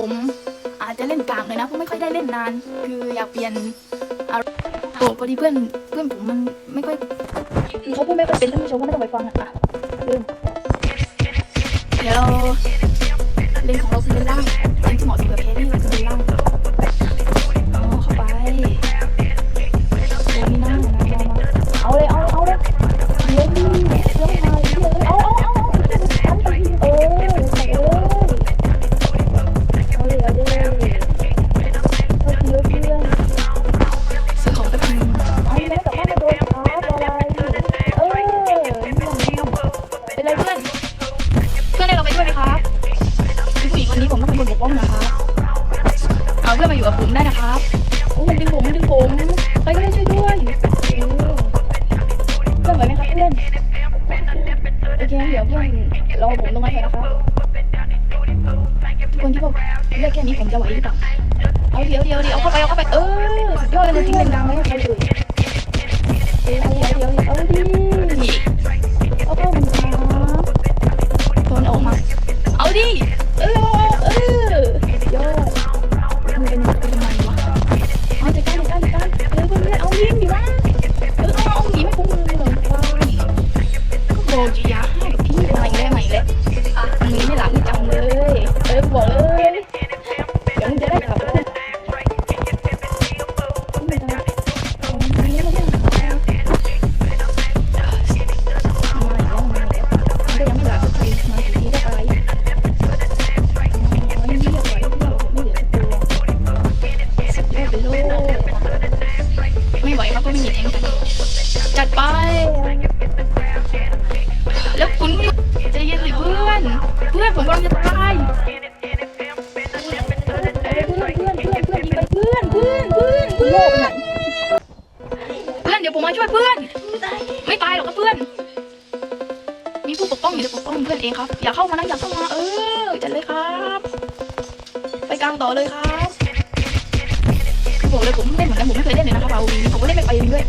ผมอาจจะเล่นกลางเลยนะเพราะไม่ค่อยได้เล่นนาน คืออยากเปลี่ยนอารมณ์พอดีเพื่อนเพื่อนผมมันไม่ค่อยเขาพูดไม่ค่อยเป็นท่านผู้ชมก็ไม่ต้องไปฟังอะลืมเดี๋ยวเราเล่นของเราคือเล่นล่างเล่นที่เหมาะสมกับแครี่เพลงนี่ ป้องนะครับเอาเพื่อนมาอยู่กับผมได้นะครับโอ้มันดึงผมมันดึงผมใครก็ได้ช่วยด้วยเพื่อนไหวไหมครับเพื่อนโอเคเดี๋ยวเพื่อนรอผมตรงนั้นเถอะนะครับคนที่บอกเลือกแค่นี้ผมจะไหวหรือเปล่าเอาเดี๋ยวเดี๋ยวเดี๋ยวเอาเข้าไปเอาเข้าไปเออสุดยอดเลยทิ้งเลนกลางไว้ให้ใครเลยเออเอาเดี๋ยวเดี๋ยว บอกเลยเดี๋ยวมึงจะได้ขับรถไม่ได้เอามึงไม่ได้ไม่ได้มาแล้วมาแล้วมันก็ยังไม่หลับสักทีมาก็ไว้เงียบไม่หนีแทงกันจัดไป แล้วคุณใจเย็นสิเพื่อน เพื่อนผมกำลังจะตาย ดี๋ยวผมมาช่วยเพื่อน ไม่ตายหรอกครับเพื่อน มีผู้ปกป้องอยู่จะปกป้องเพื่อนเองครับ อย่าเข้ามานะอย่าเข้ามา เออจัดเลยครับ ไปกลางต่อเลยครับคือบอกเลยผมเล่นเหมือนกันผมไม่เคยเล่นเลยนะครับเอาผมก็เล่นไม่ไปนด้วย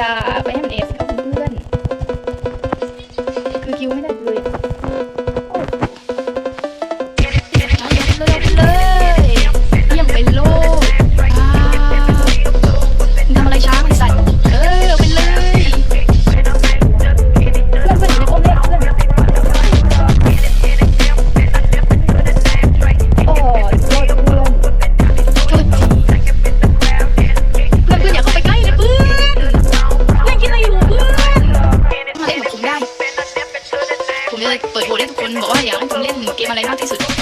นะ อะไรเ